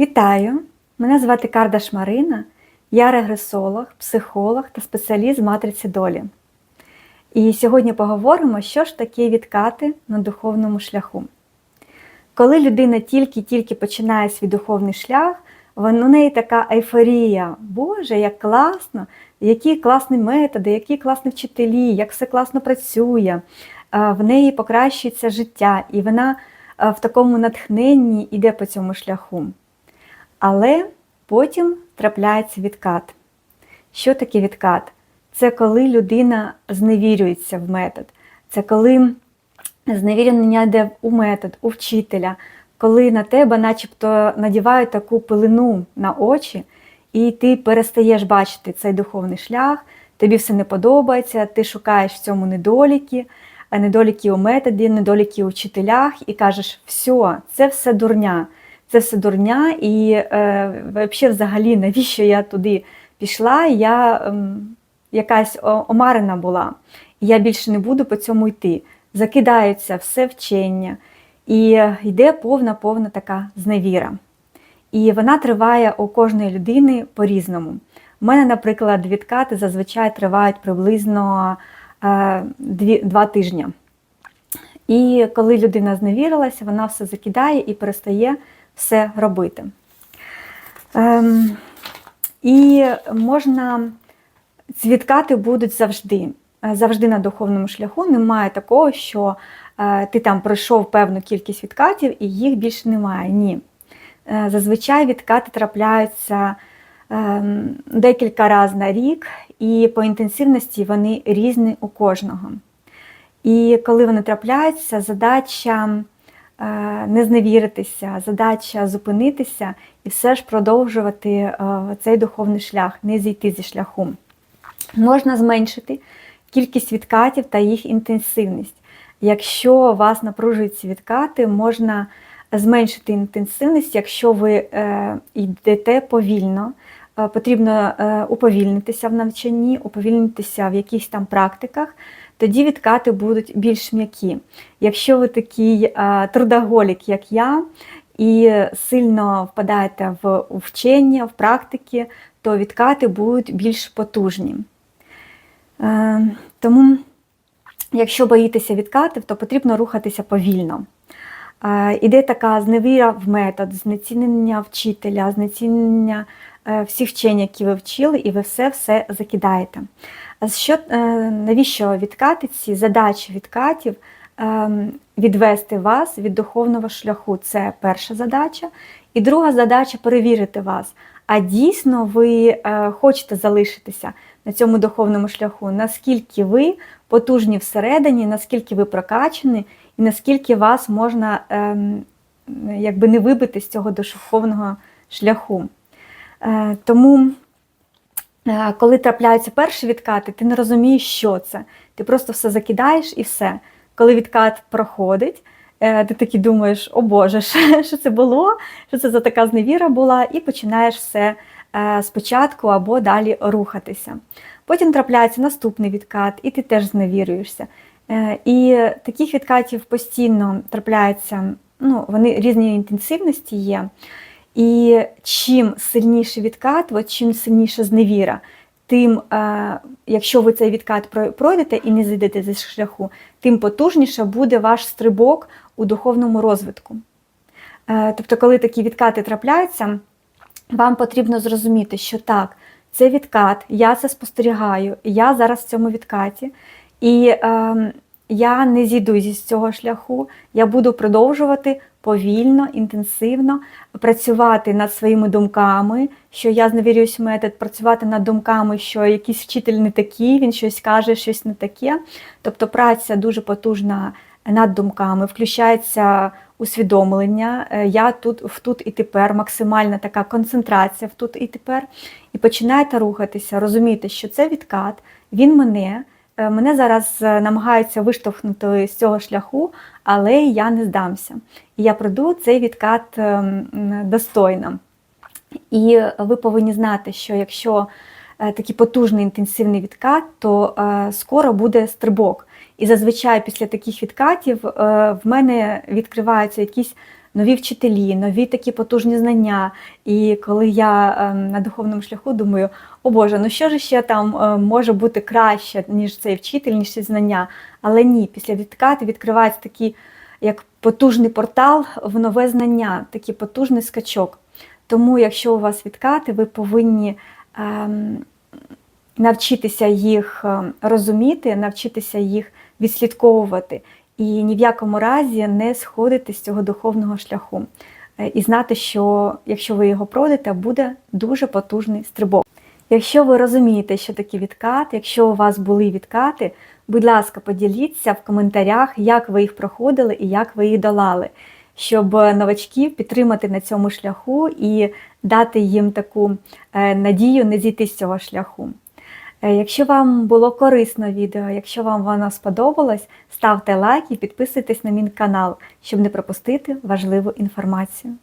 Вітаю! Мене звати Кардаш Марина, я регресолог, психолог та спеціаліст матриці долі. І сьогодні поговоримо, що ж таке відкати на духовному шляху. Коли людина тільки-тільки починає свій духовний шлях, у неї така ейфорія. Боже, як класно, які класні методи, які класні вчителі, як все класно працює. В неї покращується життя, і вона в такому натхненні йде по цьому шляху. Але потім трапляється відкат. Що таке відкат? Це коли людина зневірюється в метод. Це коли зневірення йде у метод, у вчителя, коли на тебе начебто надівають таку пилину на очі, і ти перестаєш бачити цей духовний шлях, тобі все не подобається, ти шукаєш в цьому недоліки, недоліки у методі, недоліки у вчителях, і кажеш, все, це все дурня. Це все дурня, і е, взагалі, взагалі, навіщо я туди пішла? Я ем, якась омарена була, і я більше не буду по цьому йти. Закидається все вчення, і йде повна повна така зневіра. І вона триває у кожної людини по-різному. У мене, наприклад, відкати зазвичай тривають приблизно е, дві, два тижні. І коли людина зневірилася, вона все закидає і перестає все робити. Ем, і можна ці відкати будуть завжди. Е, Завжди на духовному шляху немає такого, що е, ти там пройшов певну кількість відкатів і їх більше немає. Ні. Е, Зазвичай відкати трапляються ем, декілька разів на рік, і по інтенсивності вони різні у кожного. І коли вони трапляються, задача не зневіритися, задача зупинитися і все ж продовжувати е, цей духовний шлях, не зійти зі шляху. Можна зменшити кількість відкатів та їх інтенсивність. Якщо вас напружують ці відкати, можна зменшити інтенсивність, якщо ви е, йдете повільно. Е, Потрібно е, уповільнитися в навчанні, уповільнитися в якихось там практиках, тоді відкати будуть більш м'які. Якщо ви такий е, трудоголік, як я, і сильно впадаєте в вчення, в практики, то відкати будуть більш потужні. Тому, якщо боїтеся відкатів, то потрібно рухатися повільно. Іде така зневіра в метод, знецінення вчителя, знецінення е, всіх вчень, які ви вчили, і ви все-все закидаєте. Що, е, навіщо відкати ці задачі відкатів? ем, Відвести вас від духовного шляху це перша задача. І друга задача перевірити вас. А дійсно ви е, хочете залишитися на цьому духовному шляху, наскільки ви потужні всередині, наскільки ви прокачані, і наскільки вас можна ем, якби не вибити з цього духовного шляху. Е, тому, е, коли трапляються перші відкати, ти не розумієш, що це. Ти просто все закидаєш і все. Коли відкат проходить, е, ти таки думаєш, о Боже, що це було, що це за така зневіра була, і починаєш все спочатку або далі рухатися. Потім трапляється наступний відкат, і ти теж зневірюєшся. І таких відкатів постійно трапляється, ну, вони різні інтенсивності є. І чим сильніший відкат, от чим сильніша зневіра, тим, е, якщо ви цей відкат пройдете і не зайдете зі шляху, тим потужніше буде ваш стрибок у духовному розвитку. Е, Тобто, коли такі відкати трапляються, вам потрібно зрозуміти, що так, це відкат, я це спостерігаю, я зараз в цьому відкаті, і е, я не зійду зі цього шляху, я буду продовжувати повільно, інтенсивно працювати над своїми думками, що я зневірююсь метод, працювати над думками, що якийсь вчитель не такий, він щось каже, щось не таке. Тобто праця дуже потужна над думками, включається усвідомлення. е, Я тут в тут і тепер, максимальна така концентрація в тут і тепер. І починаєте рухатися, розуміти, що це відкат, він мене. Е, Мене зараз е, намагаються виштовхнути з цього шляху, але я не здамся. І я пройду цей відкат е, достойно. І ви повинні знати, що якщо е, такий потужний інтенсивний відкат, то скоро буде стрибок. І зазвичай після таких відкатів в мене відкриваються якісь нові вчителі, нові такі потужні знання. І коли я ем, на духовному шляху думаю, о Боже, ну що ж ще там е, може бути краще, ніж цей вчитель, ніж ці знання. Але ні, після відкати відкривається такий як потужний портал в нове знання, такий потужний скачок. Тому, якщо у вас відкати, ви повинні ем, навчитися їх ем, розуміти, навчитися їх відслідковувати і ні в якому разі не сходити з цього духовного шляху. Е, І знати, що якщо ви його пройдете, буде дуже потужний стрибок. Якщо ви розумієте, що такі відкати, якщо у вас були відкати, будь ласка, поділіться в коментарях, як ви їх проходили і як ви їх долали, щоб новачків підтримати на цьому шляху і дати їм таку е, надію не зійти з цього шляху. Е, Якщо вам було корисно відео, якщо вам воно сподобалось, ставте лайк і підписуйтесь на мій канал, щоб не пропустити важливу інформацію.